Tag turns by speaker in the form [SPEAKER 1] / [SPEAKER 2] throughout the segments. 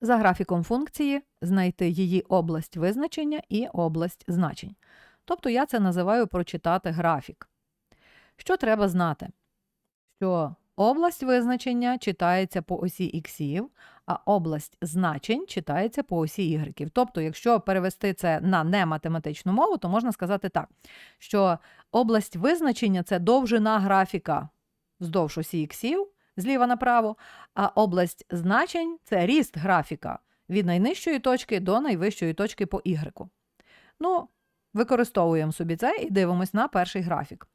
[SPEAKER 1] За графіком функції знайти її область визначення і область значень. Тобто я це називаю прочитати графік. Що треба знати? Що область визначення читається по осі іксів, а область значень читається по осі ігреків. Тобто, якщо перевести це на нематематичну мову, то можна сказати так, що область визначення це довжина графіка вздовж осі іксів, зліва направо, а область значень це ріст графіка від найнижчої точки до найвищої точки по ігреку. Ну, використовуємо собі це і дивимось на перший графік.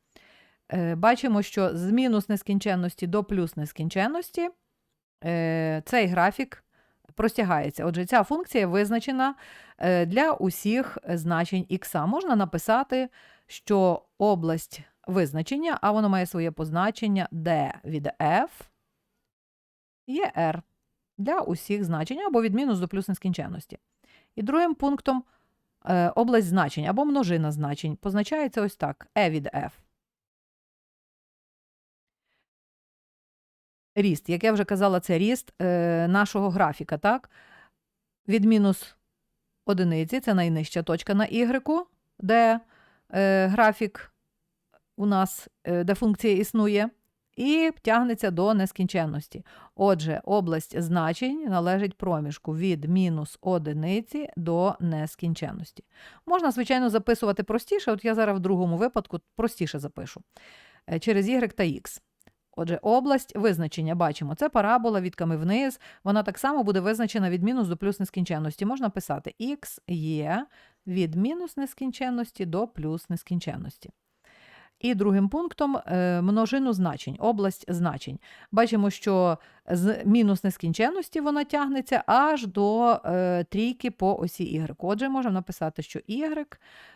[SPEAKER 1] Е, Бачимо, що з мінус нескінченності до плюс нескінченності е, цей графік простягається. Отже, ця функція визначена е, для усіх значень х. Можна написати, що область визначення, а воно має своє позначення d від f є r для усіх значень або від мінус до плюс нескінченності. І другим пунктом е, область значень або множина значень позначається ось так: e від f. Ріст, як я вже казала, це ріст е, нашого графіка, так? Від мінус одиниці, це найнижча точка на y, де е, графік у нас, де функція існує, і тягнеться до нескінченності. Отже, область значень належить проміжку від мінус одиниці до нескінченності. Можна, звичайно, записувати простіше, от я зараз в другому випадку простіше запишу е, через y та x. Отже, область визначення бачимо, це парабола відками вниз, вона так само буде визначена від мінус до плюс нескінченності. Можна писати x є від мінус нескінченності до плюс нескінченності. І другим пунктом е, множину значень, область значень. Бачимо, що з мінус нескінченності вона тягнеться аж до е, трійки по осі y. Отже, можемо написати, що y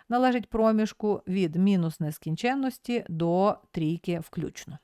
[SPEAKER 1] належить проміжку від мінус нескінченності до трійки включно.